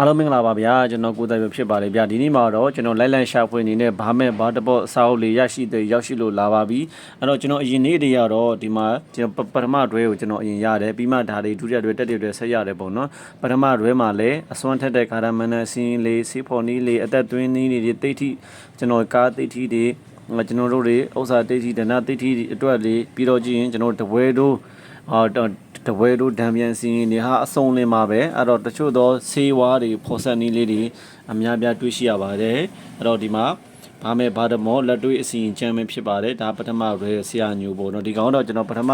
အားလုံးမင်္ဂလာပါဗျာကျွန်တော်ကိုယ်တိုင်ပဲဖြစ်ပါလေဗျာဒီနေ့မှာတော့ကျွန်တော်လိုက်လံရှာဖွေနေတဲ့ဘာမဲ့ဘာတပေါ့စာအုပ်လေးရရှိတဲ့ရောက်ရှိလို့လာပါပြီအဲ့တော့ကျွန်တော်အရင်နေ့တွေကတော့ဒီမှာကျွန်တော်ပပထမတွဲကိုကျွန်တော်အရင်ရတယ်ပြီးမှဒါတွေဒုတိယတွဲတက်တဲ့တွဲဆက်ရတယ်ပေါ့နော်ပထမတွဲမှာလည်းအစွမ်းထက်တဲ့ကာရမန်နစင်းလေးစီဖော်နီးလေးအသက်သွင်းနီးလေးတွေတိတ်ထိကျွန်တော်ကားတိတ်ထိတွေငါကျွန်တော်တို့တွေဥစ္စာတိတ်ထိဒနာတိတ်ထိအတွက်လေးပြီးတော့ကြည့်ရင်ကျွန်တော်တပွဲတို့အော် တပွဲတို့ဒံပြန်စီရင်တွေဟာအစုံလင်ပါပဲအဲ့တော့တချို့သောဆေးဝါးတွေဖော်ဆက်နည်းလေးတွေအများပြားတွေ့ရှိရပါတယ်အဲ့တော့ဒီမှာဘာမဲ့ဘာဒမောလက်တွေ့အစီရင်ချမ်းပဲဖြစ်ပါတယ်ဒါပထမရဲဆရာညူပေါ့နော်ဒီကောင်တော့ကျွန်တော်ပထမ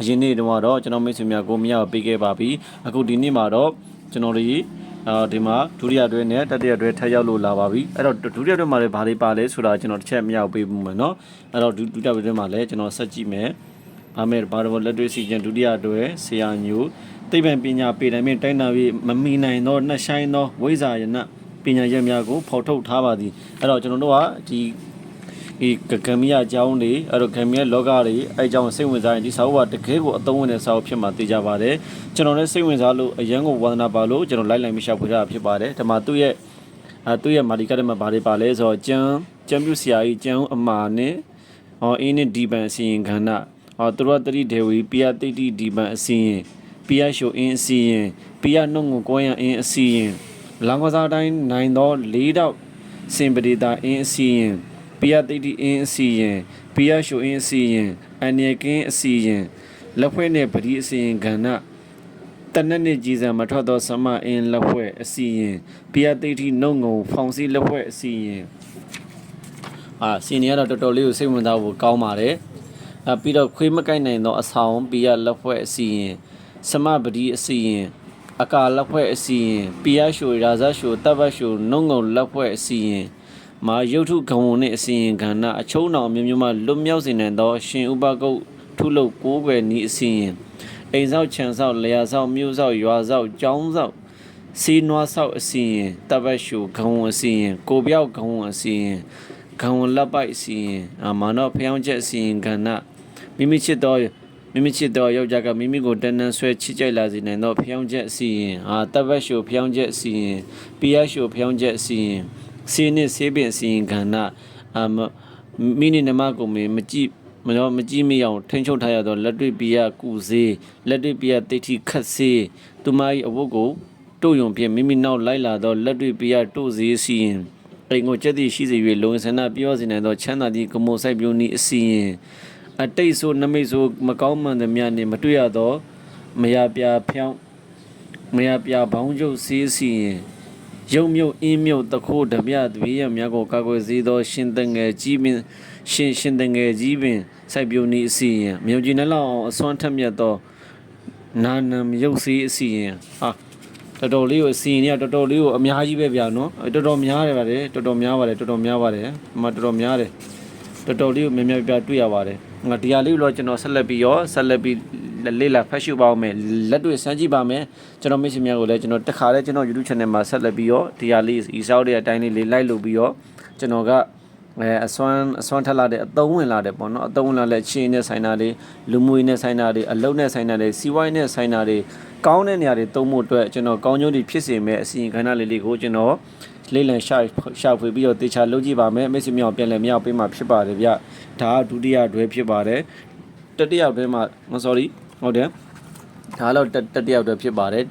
အရင်နေ့တုန်းကတော့ကျွန်တော်မိတ်ဆွေများကိုမရပေးခဲ့ပါပြီအခုဒီနေ့မှာတော့ကျွန်တော်တို့အာဒီမှာဒုတိယတွဲနဲ့တတိယတွဲထပ်ရောက်လို့လာပါပြီအဲ့တော့ဒုတိယတွဲမှာလည်းဘာတွေပါလဲဆိုတာကျွန်တော်တစ်ချက်မရောက်ပေးဘူးမယ်နော်အဲ့တော့ဒုတိယတွဲမှာလည်းကျွန်တော်ဆက်ကြည့်မယ် ဘာမဲ့ဘာတော်လက်တွေ့စီကျန်ဒုတိယတွဲဆရာညိုသိပ္ပံပညာပေတိုင်းမြင့်တိုင်းနာပြီးမမီနိုင်သောနှက်ဆိုင်သောဝိဇာယနပညာရက်များကိုဖော်ထုတ်ထားပါသည်အဲ့တော့ကျွန်တော်တို့ကဒီဒီကကမီယာအကြောင်းတွေအဲ့တော့ကမီယာလောကတွေအဲ့အကြောင်းစိတ်ဝင်စားရင်ဒီစာအုပ်ကတကယ်ကိုအသုံးဝင်တဲ့စာအုပ်ဖြစ်မှသိကြပါတယ်ကျွန်တော်လည်းစိတ်ဝင်စားလို့အရန်ကိုဝါသနာပါလို့ကျွန်တော်လိုက်လိုက်မရှောက်ဖွေတာဖြစ်ပါတယ်ဒါမှသူ့ရဲ့အဲသူ့ရဲ့မာဒီကတ်မှာဘာတွေပါလဲဆိုတော့ကျန်းကျန်းပြူဆရာကြီးကျန်းအမာနဲ့ဟောအင်းနဲ့ဒီပန်အစီရင်ခန္ဓာ အော်သူတို့တတိဒေဝီပိယတိတိဒီပန်အစီရင်ပိယရှုအင်းအစီရင်ပိယနှုတ်ကိုကိုရန်အင်းအစီရင်လောင်ကစားတိုင်းနိုင်သော၄တော့စင်ပဒေတာအင်းအစီရင်ပိယတိတိအင်းအစီရင်ပိယရှုအင်းအစီရင်အန်ရကင်းအစီရင်လက်ဖွဲ့နဲ့ပတိအစီရင်ကဏ္ဍတနက်နေ့ကြီးစံမထွက်သောသမအင်းလက်ဖွဲ့အစီရင်ပိယတိတိနှုတ်ငုံဖောင်စီလက်ဖွဲ့အစီရင်အာစီနီကတော့တော်တော်လေးကိုစိတ်ဝင်စားဖို့ကောင်းပါတယ် အပြီးတော့ခွေးမကိုက်နိုင်သောအဆောင်ပီယလက်ဖွဲ့အစီရင်စမပတိအစီရင်အကာလက်ဖွဲ့အစီရင်ပီယရှိုရာဇရှိုတပ်ဘရှိုနှုံငုံလက်ဖွဲ့အစီရင်မာယုတ်ထုကံဝန်နှင့်အစီရင်ကဏ္ဍအချုံတော်မျိုးမျိုးမှလွတ်မြောက်စေနိုင်သော ရှင်ဥပကုတ်ထုလုပ်ကိုးကွယ်နည်းအစီရင်အိမ်ဆောက်ခြံဆောက်လျာဆောက်မြို့ဆောက်ရွာဆောက်ကျောင်းဆောက်စီနွားဆောက်အစီရင်တပ်ဘရှိုကံဝန်အစီရင် ကိုပြောက်ကံဝန်အစီရင်ကံဝန်လက်ပိုက်အစီရင်အာမာနောဖျောင်းချက်အစီရင်ကဏ္ဍ မိမိချစ်သောမိမိချစ်သောယောက်ျားကမိမိကိုတန်တန်ဆွဲချစ်ကြိုက်လာစေနိုင်သောဖျောင်းချက်အစီရင်ဟာတပ်ဘတ်ရှိုဖျောင်းချက်အစီရင်ပိယရှိုဖျောင်းချက်အစီရင်စီနစ်ဆေးပင်အစီရင်ကဏ္ဍအမမိနိနမကိုမမကြည့်မရောမကြည့်မရအောင်ထိန်းချုပ်ထားရသောလက်တွေ့ပိယကုစေးလက်တွေ့ပိယတိဋ္ဌိခတ်စေးသူမ၏အဝတ်ကိုတို့ယုံဖြင့်မိမိနောက်လိုက်လာသောလက်တွေ့ပိယတို့စေးစီရင်အိမ်ကိုကျက်သည့်ရှိစေ၍လုံဆန္ဒပြောစေနိုင်သောချမ်းသာသည့်ကမိုဆိုင်ပြုံးဤအစီရင် အတိတ်ဆိုနမိတ်ဆိုမကောင်းမှန်သမျှနှင့်မတွေ့ရသောမရပြဖြောင်းမရပြဘောင်းကျုပ်စီးစီရင်ရုံမြုပ်အင်းမြုပ်တခိုးဓမြတပည့်ရများကိုကာကွယ်စေသော ရှင်တငယ်ကြီးပင်ရှင်ရှင်တငယ်ကြီးပင်စိုက်ပျိုးနေအစီရင်မြုံကြည်နှလောက်အောင်အစွမ်းထက်မြက်သောနာနံရုပ်စီးအစီရင်ဟာတော်တော်လေးကိုအစီရင်ကတော်တော်လေးကိုအများကြီးပဲဗျာနော်တော်တော်များတယ်ပါတယ်တော်တော်များပါတယ်တော်တော်များပါတယ်အမတော်တော်များတယ် တော်တော်လေးကိုများများပြားတွေ့ရပါတယ်ငါဒီဟာလေးကိုတော့ကျွန်တော်ဆက်လက်ပြီးရောဆက်လက်ပြီးလေးလာဖတ်ရှုပါအောင်မယ်လက်တွေ့စမ်းကြည့်ပါမယ်ကျွန်တော်မိတ်ဆွေများကိုလည်းကျွန်တော်တခါလဲကျွန်တော် YouTube channel မှာဆက်လက်ပြီးရောဒီဟာလေးဤစောက်တဲ့အတိုင်းလေးလေးလိုက်လုပ်ပြီးရောကျွန်တော်ကအဲအစွမ်းအစွမ်းထက်လာတဲ့အသုံးဝင်လာတဲ့ပေါ့နော်အသုံးဝင်လာတဲ့ချင်းနဲ့ဆိုင်တာတွေလူမှုရေးနဲ့ဆိုင်တာတွေအလုံးနဲ့ဆိုင်တာတွေစီးပွားရေးနဲ့ဆိုင်တာတွေကောင်းတဲ့နေရာတွေသုံးဖို့အတွက်ကျွန်တော်ကောင်းကျိုးတွေဖြစ်စေမဲ့အစီအခံလေးလေးကိုကျွန်တော် လေးလံရှာရှာဖွေပြီးတော့တေချာလုပ်ကြည့်ပါမယ်မိတ်ဆွေများပြန်လည်မြောက်ပေးမှဖြစ်ပါတယ်ဗျဒါကဒုတိယတွဲဖြစ်ပါတယ်တတိယတွဲမှာမ sorry ဟုတ်တယ်ဒါတော့တတိယတွဲဖြစ်ပါတယ်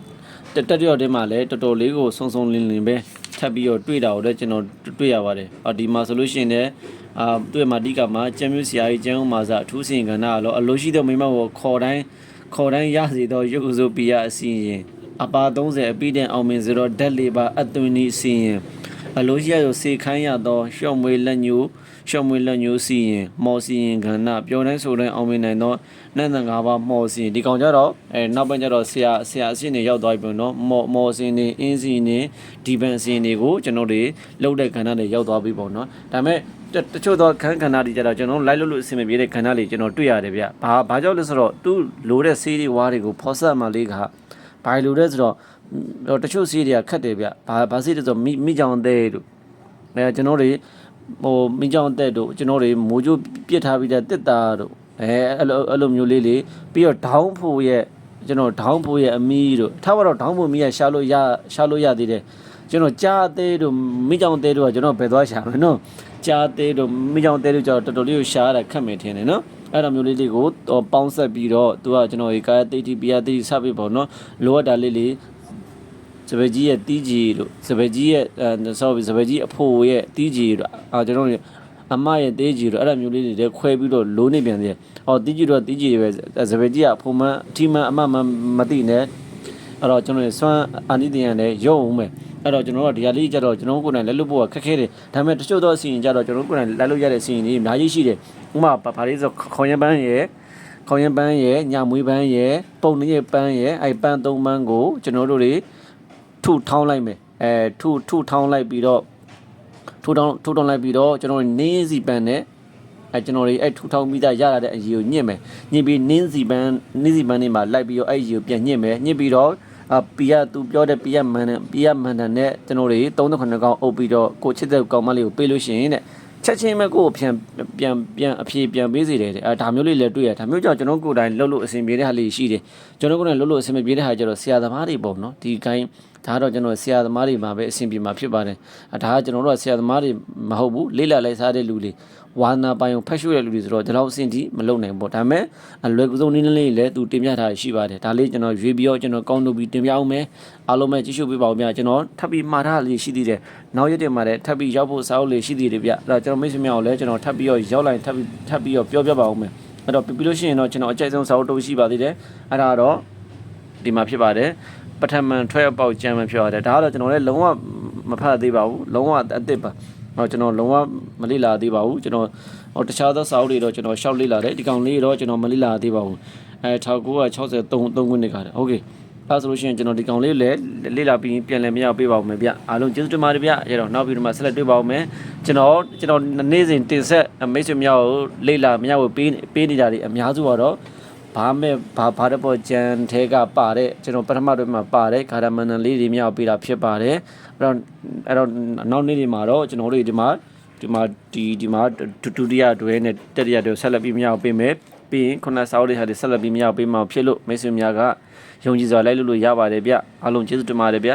တတတိယတွဲမှာလည်းတော်တော်လေးကိုစုံစုံလင်းလင်းပဲထပ်ပြီးတော့တွေ့တာကိုလည်းကျွန်တော်တွေ့ရပါတယ်အာဒီမှာဆိုလို့ရှိရင်လည်းအာတွေ့မှာအဓိကမှာကျမ်းမျိုးဆရာကြီးကျမ်းဥမာစာအထူးစီရင်ကဏ္ဍကတော့အလိုရှိတဲ့မိမကိုခေါ်တိုင်းခေါ်တိုင်းရစီတော့ရုပ်စုပိယအစီရင် အပါ30အပိတဲ့အောင်မင်းဆိုတော့ဓာတ်လေးပါအသွင်ဤစီရင်အလိုရှိရကိုစေခိုင်းရသောရှော့မွေလက်ညိုရှော့မွေလက်ညိုစီရင်မော်စီရင်ကဏ္ဍပြောတိုင်းဆိုတိုင်းအောင်မင်းနိုင်သောနတ်သံ၅ပါးမော်စီရင်ဒီကောင်ကြတော့အဲနောက်ပိုင်းကျတော့ဆရာဆရာအစ်နေရောက်သွားပြီပေါ့နော်မော်မော်စီနေအင်းစီနေဒီပန်စီတွေကိုကျွန်တော်တွေလှုပ်တဲ့ကဏ္ဍတွေရောက်သွားပြီပေါ့နော်ဒါပေမဲ့တတချို့သောခန်းခန္ဓာတွေကြတော့ကျွန်တော်လိုက်လို့လို့အဆင်မပြေတဲ့ခန္ဓာတွေကျွန်တော်တွေ့ရတယ်ဗျ။ဘာဘာကြောင့်လဲဆိုတော့သူ့လိုတဲ့ဆေးတွေဝါးတွေကိုဖော်ဆက်မှလေးက ဘာလိုလဲဆိုတော့ဟိုတချို့ဆေးတွေကခတ်တယ်ဗျ။ဘာဘာဆေးတွေဆိုမိမိကြောင်တဲ့တို့အဲကျွန်တော်တွေဟိုမိကြောင်တဲ့တို့ကျွန်တော်တွေမိုးကြိုးပြစ်ထားပြီးတဲ့တစ်တာတို့အဲအဲ့လိုအဲ့လိုမျိုးလေးလေးပြီးတော့ဒေါင်းဖို့ရဲ့ကျွန်တော်ဒေါင်းဖို့ရဲ့အမီးတို့ထားပါတော့ဒေါင်းဖို့မီးရရှာလို့ရရှာလို့ရသေးတယ်ကျွန်တော်ကြားသေးတို့မိကြောင်သေးတို့ကကျွန်တော်ဘယ်သွားရှာမလဲနော်ကြားသေးတို့မိကြောင်သေးတို့ကျတော့တော်တော်လေးကိုရှာရတာခက်မယ်ထင်တယ်နော် အဲ့လိုမျိုးလေးတွေကိုတော့ပေါင်းဆက်ပြီးတော့သူကကျွန်တော်ရေကာယတိတ်တိပိယတိတ်စပ်ပြီးပေါ့နော်လိုအပ်တာလေးလေးစပယ်ကြီးရဲ့တီးကြီးတို့စပယ်ကြီးရဲ့အဲ sorry စပယ်ကြီးအဖိုးရဲ့တီးကြီးတို့အာကျွန်တော်တို့အမရဲ့တေးကြီးတို့အဲ့ဒါမျိုးလေးတွေလည်းခွဲပြီးတော့လိုးနေပြန်တယ်။အော်တီးကြီးတို့တီးကြီးတွေပဲစပယ်ကြီးကအဖိုးမန်းအထီးမန်းအမမန်းမသိနဲ့အဲ့တော့ကျွန်တော်တို့စွမ်းအာနိတယန်လည်းရုံအောင်မယ်။ အဲ့တော့ကျွန်တော်တို့ကဒီဟာလေးကြတော့ကျွန်တော်တို့ကိုယ်တိုင်လက်လွတ်ဖို့ကခက်ခဲတယ်။ဒါပေမဲ့တချို့သောအစီရင်ကြတော့ကျွန်တော်တို့ကိုယ်တိုင်လက်လွတ်ရတဲ့အစီရင်ကြီးအများကြီးရှိတယ်။ဥပမာဘာလေးဆိုခေါင်းရပန်းရဲ့ခေါင်းရပန်းရဲ့ညမွေးပန်းရဲ့ပုံနှရဲ့ပန်းရဲ့အဲ့ပန်းသုံးပန်းကိုကျွန်တော်တို့တွေထုထောင်းလိုက်မယ်အဲထုထုထောင်းလိုက်ပြီးတော့ထုထောင်းထုထောင်းလိုက်ပြီးတော့ကျွန်တော်တို့နင်းစီပန်နဲ့အဲကျွန်တော်တို့အဲထုထောင်းပြီးသားရလာတဲ့အရေကိုညှစ်မယ်ညှစ်ပြီးနင်းစီပန်နင်းစီပန်နေမှာလိုက်ပြီးတော့အဲရေကိုပြန်ညှစ်မယ်ညှစ်ပြီးတော့ အပီယသူပြောတဲ့ပီယမန်နဲ့ပီယမန်တန်နဲ့ကျွန်တော်တို့39ကောင်အုပ်ပြီးတော့ကိုချစ်တဲ့ကောင်မလေးကိုပေးလို့ရှိရင်တဲ့ချက်ချင်းပဲကိုကိုပြန်ပြန်ပြန်အဖြေပြန်ပေးစေတယ်တဲ့အဲဒါမျိုးလေးလည်းတွေ့ရဒါမျိုးကြောင့်ကျွန်တော်ကိုယ်တိုင်လှုပ်လို့အဆင်ပြေတဲ့ဟာလေးရှိတယ်ကျွန်တော်ကိုယ်တိုင်လှုပ်လို့အဆင်မပြေတဲ့ဟာကျတော့ဆရာသမားတွေပေါ့နော်ဒီကိုင်း ဒါကတော့ကျွန်တော်ဆရာသမားတွေမှာပဲအဆင်ပြေမှာဖြစ်ပါတယ်အဒါကကျွန်တော်တို့ကဆရာသမားတွေမဟုတ်ဘူးလေးလာလိုက်စားတဲ့လူတွေဝါနာပိုင်ကိုဖက်ရွှေ့တဲ့လူတွေဆိုတော့ဒီလောက်အဆင်ထိမလုံနိုင်ဘူးဒါပေမဲ့အလွယ်ကူဆုံးနည်းနည်းလေးလည်းသူတင်ပြထားရှိပါတယ်ဒါလေးကျွန်တော်ရွေးပြီးတော့ကျွန်တော်ကောင်းလုပ်ပြီးတင်ပြအောင်မယ်အားလုံးပဲကြည့်ရှုပေးပါဦးဗျာကျွန်တော်ထပ်ပြီးမှားထားလေးရှိသေးတယ်နောက်ရက်တင်မှာလည်းထပ်ပြီးရောက်ဖို့စာအုပ်လေးရှိသေးတယ်ဗျအဲ့တော့ကျွန်တော်မိတ်ဆွေများကိုလည်းကျွန်တော်ထပ်ပြီးတော့ရောက်လိုက်ထပ်ပြီးထပ်ပြီးတော့ပြောပြပါဦးမယ်အဲ့တော့ပြီးလို့ရှိရင်တော့ကျွန်တော်အကြိုက်ဆုံးစာအုပ်တစ်ခုရှိပါသေးတယ်အဲ့ဒါကတော့ဒီမှာဖြစ်ပါတယ် ပထမန်ထွက်ပေါက်ကြမ်းမဖြစ်ရတယ်ဒါကတော့ကျွန်တော်လည်းလုံးဝမဖတ်သေးပါဘူးလုံးဝအစ်စ်ပါဟောကျွန်တော်လုံးဝမလိလာသေးပါဘူးကျွန်တော်ဟောတခြားသောစာအုပ်တွေတော့ကျွန်တော်ရှောက်လေ့လာတယ်ဒီကောင်လေးတော့ကျွန်တော်မလေ့လာသေးပါဘူးအဲ1963 3ခုနှစ်ကတည်းကဟုတ်ကဲ့အဲဆိုလို့ရှိရင်ကျွန်တော်ဒီကောင်လေးလည်းလေ့လာပြီးပြန်လည်မရပေးပါဦးမယ်ဗျအားလုံးကျေးဇူးတင်ပါတယ်ဗျရတော့နောက်ပြီးတော့မှဆက်လက်တွေ့ပါဦးမယ်ကျွန်တော်ကျွန်တော်နေ့စဉ်တင်ဆက်မိတ်ဆွေများကိုလေ့လာမရဘူးပေးပေးနေတာတွေအများစုကတော့ ဘာမဲ့ဘာဘာတပေါ်ကြံထဲကပါတဲ့ကျွန်တော်ပထမတွဲမှာပါတဲ့ဂါရမန်နန်လေးတွေမြောက်ပေးတာဖြစ်ပါတယ်အဲ့တော့အဲ့တော့နောက်နေ့တွေမှာတော့ကျွန်တော်တို့ဒီမှာဒီမှာဒီဒီမှာဒုဒုတိယတွဲနဲ့တတိယတွဲဆက်လက်ပြီးမြောက်ပေးမယ်ပြီးရင်ခုနစာအုပ်တွေဟာဒီဆက်လက်ပြီးမြောက်ပေးမှာဖြစ်လို့မိတ်ဆွေများကယုံကြည်စွာလိုက်လို့လို့ရပါတယ်ဗျအားလုံးကျေးဇူးတင်ပါတယ်ဗျ